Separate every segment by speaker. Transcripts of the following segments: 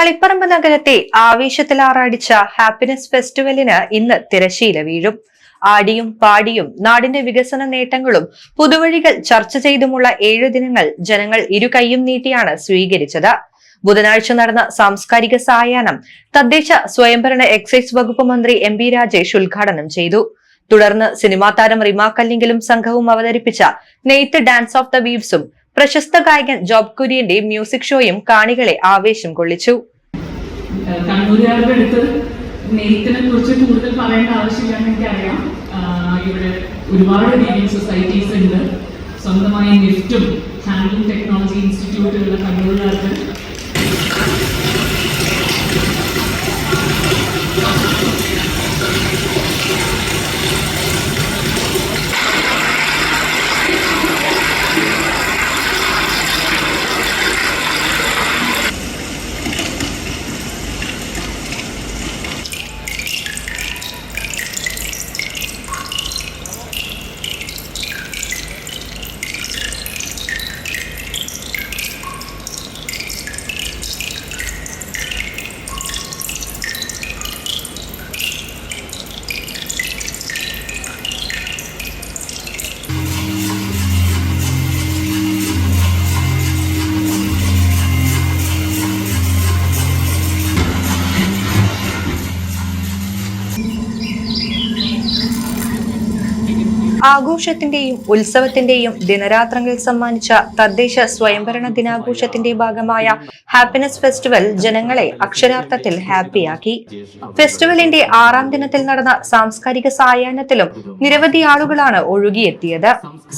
Speaker 1: തളിപ്പറമ്പ് നഗരത്തെ ആവേശത്തിലാറാടിച്ച ഹാപ്പിനെസ് ഫെസ്റ്റിവലിന് ഇന്ന് തിരശീല വീഴും. ആടിയും പാടിയും നാടിന്റെ വികസന നേട്ടങ്ങളും പുതുവഴികൾ ചർച്ച ചെയ്തുമുള്ള ഏഴു ദിനങ്ങൾ ജനങ്ങൾ ഇരു കൈയും നീട്ടിയാണ് സ്വീകരിച്ചത്. ബുധനാഴ്ച നടന്ന സാംസ്കാരിക സായാഹ്നം തദ്ദേശ സ്വയംഭരണ എക്സൈസ് വകുപ്പ് മന്ത്രി എം ബി രാജേഷ് ഉദ്ഘാടനം ചെയ്തു. തുടർന്ന് സിനിമാ താരം റിമാ കല്ലിങ്കലും സംഘവും അവതരിപ്പിച്ച നെയ്ത്ത് ഡാൻസ് ഓഫ് ദ വീവ്സും പ്രശസ്ത ഗായകൻ ജോബ് കുര്യന്റെ മ്യൂസിക് ഷോയും കാണികളെ ആവേശം കൊള്ളിച്ചു.
Speaker 2: കണ്ണൂരുകാരുടെ അടുത്ത് നെയ്ത്തിനെ കുറിച്ച് കൂടുതൽ പറയേണ്ട ആവശ്യമില്ലെന്ന് എനിക്കറിയാം. ഇവിടെ ഒരുപാട് വീവിംഗ് സൊസൈറ്റീസ് ഉണ്ട്. സ്വന്തമായ ലിഫ്റ്റും ഹാൻഡ്ലൂം ടെക്നോളജി ഇൻസ്റ്റിറ്റ്യൂട്ടുകളുടെ കണ്ണൂരുകാർക്ക്
Speaker 1: ആഘോഷത്തിന്റെയും ഉത്സവത്തിന്റെയും ദിനരാത്രങ്ങൾ സമ്മാനിച്ച തദ്ദേശ സ്വയംഭരണ ദിനാഘോഷത്തിന്റെ ഭാഗമായ ഹാപ്പിനെസ് ഫെസ്റ്റിവൽ ജനങ്ങളെ അക്ഷരാർത്ഥത്തിൽ ഹാപ്പിയാക്കി. ഫെസ്റ്റിവലിന്റെ ആറാം ദിനത്തിൽ നടന്ന സാംസ്കാരിക സായാഹ്നത്തിലും നിരവധി ആളുകളാണ് ഒഴുകിയെത്തിയത്.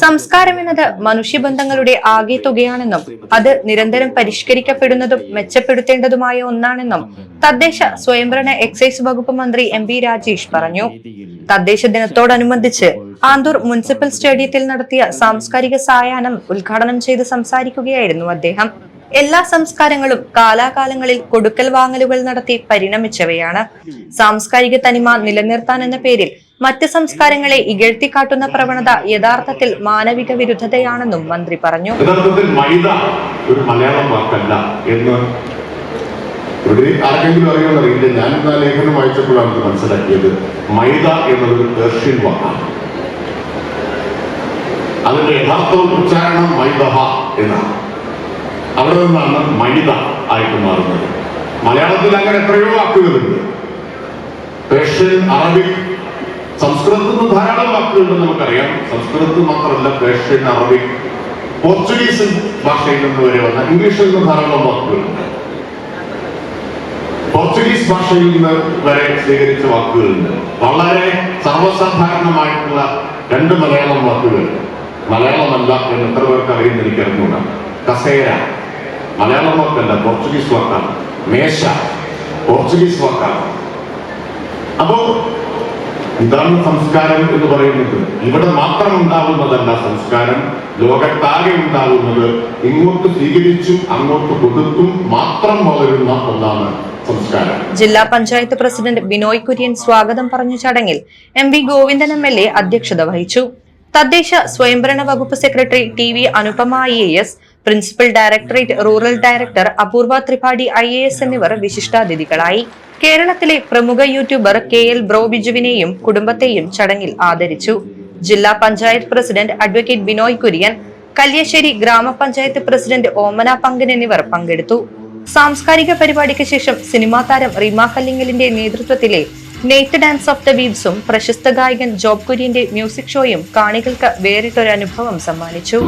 Speaker 1: സംസ്കാരം എന്നത് മനുഷ്യബന്ധങ്ങളുടെ ആകെ തുകയാണെന്നും അത് നിരന്തരം പരിഷ്കരിക്കപ്പെടുന്നതും മെച്ചപ്പെടുത്തേണ്ടതുമായ ഒന്നാണെന്നും തദ്ദേശ സ്വയംഭരണ എക്സൈസ് വകുപ്പ് മന്ത്രി എം പി രാജേഷ് പറഞ്ഞു. തദ്ദേശ ദിനത്തോടനുബന്ധിച്ച് ആന്തൂർ മുനിസിപ്പൽ സ്റ്റേഡിയത്തിൽ നടത്തിയ സാംസ്കാരിക സായാഹ്നം ഉദ്ഘാടനം ചെയ്ത് സംസാരിക്കുകയായിരുന്നു അദ്ദേഹം. എല്ലാ സംസ്കാരങ്ങളും കാലാകാലങ്ങളിൽ കൊടുക്കൽ വാങ്ങലുകൾ നടത്തി പരിണമിച്ചവയാണ്. സാംസ്കാരിക തനിമ നിലനിർത്താൻ എന്ന പേരിൽ മറ്റ് സംസ്കാരങ്ങളെ ഇകഴ്ത്തിക്കാട്ടുന്ന പ്രവണത യഥാർത്ഥത്തിൽ മാനവിക വിരുദ്ധതയാണെന്നും മന്ത്രി പറഞ്ഞു.
Speaker 3: യഥാർത്ഥത്തിൽ മൈദ ഒരു മലയാളം വാക്കല്ല എന്ന് ഇവിടെ ആർക്കെങ്കിലും അറിയാൻ അറിയില്ല. ഞാൻ ആ ലേഖനം വായിച്ചപ്പോഴാണ് മനസ്സിലാക്കിയത്. മൈദ എന്നത് പേർഷ്യൻ വാക്കാണ്. അതിന്റെ യഥാർത്ഥ ഉച്ചാരണം മൈദഹ എന്നാണ്. അവിടെ നിന്നാണ് മൈദ ആയിട്ട് മാറുന്നത്. മലയാളത്തിൽ അങ്ങനെ എത്രയോ വാക്കുകളുണ്ട്. പേർഷ്യൻ അറബിക് സംസ്കൃതത്തിൽ നിന്ന് ധാരാളം വാക്കുകളുണ്ട് നമുക്കറിയാം. സംസ്കൃതത്തിൽ മാത്രമല്ല പേർഷ്യൻ അറബിക് പോർച്ചുഗീസ് ഭാഷയിൽ നിന്ന് വരെ വന്ന ഇംഗ്ലീഷിൽ നിന്ന് ധാരാളം വാക്കുകളുണ്ട്. പോർച്ചുഗീസ് ഭാഷയിൽ നിന്ന് വരെ സ്വീകരിച്ച വാക്കുകളുണ്ട്. വളരെ സർവസാധാരണമായിട്ടുള്ള രണ്ട് മലയാളം വാക്കുകൾ. മലയാളമല്ല എന്ന് എത്ര പേർക്ക് അറിയുന്ന എനിക്ക് അറിഞ്ഞൂടാ കസേര. മലയാളം വാക്കല്ല പോർച്ചുഗീസ് വാക്കാണ്. മേശ. പോർച്ചുഗീസ് വാക്കാണ്. അപ്പോ ഇതാണ് സംസ്കാരം എന്ന് പറയുന്നത്. ഇവിടെ മാത്രം ഉണ്ടാവുന്നതല്ല സംസ്കാരം. ലോകത്താകെ ഉണ്ടാവുന്നത് ഇങ്ങോട്ട് സ്വീകരിച്ചും അങ്ങോട്ട് കൊടുത്തും മാത്രം വളരുന്ന ഒന്നാണ്
Speaker 1: ജില്ലാ പഞ്ചായത്ത് പ്രസിഡന്റ് ബിനോയ് കുര്യൻ സ്വാഗതം പറഞ്ഞ ചടങ്ങിൽ M V Govindan M L A അധ്യക്ഷത വഹിച്ചു. തദ്ദേശ സ്വയംഭരണ വകുപ്പ് secretary T V Anupama I A S principal directorate rural director Apoorva Tripathi I A S എന്നിവർ വിശിഷ്ടാതിഥികളായി. കേരളത്തിലെ പ്രമുഖ യൂട്യൂബർ കെ എൽ ബ്രോ ബിജുവിനെയും കുടുംബത്തെയും ചടങ്ങിൽ ആദരിച്ചു. ജില്ലാ പഞ്ചായത്ത് പ്രസിഡന്റ് അഡ്വക്കേറ്റ് ബിനോയ് കുര്യൻ കല്യശ്ശേരി ഗ്രാമപഞ്ചായത്ത് പ്രസിഡന്റ് ഓമന പങ്കൻ എന്നിവർ പങ്കെടുത്തു. സാംസ്കാരിക പരിപാടിക്ക് ശേഷം സിനിമാ താരം റീമ കല്ലിങ്ങലിന്റെ നേതൃത്വത്തിലെ നെയ്ത്ത് ഡാൻസ് ഓഫ് ദ വീവ്സും പ്രശസ്ത ഗായകൻ ജോബ് കുര്യന്റെ മ്യൂസിക് ഷോയും കാണികൾക്ക് വേറിട്ടൊരു അനുഭവം സമ്മാനിച്ചു.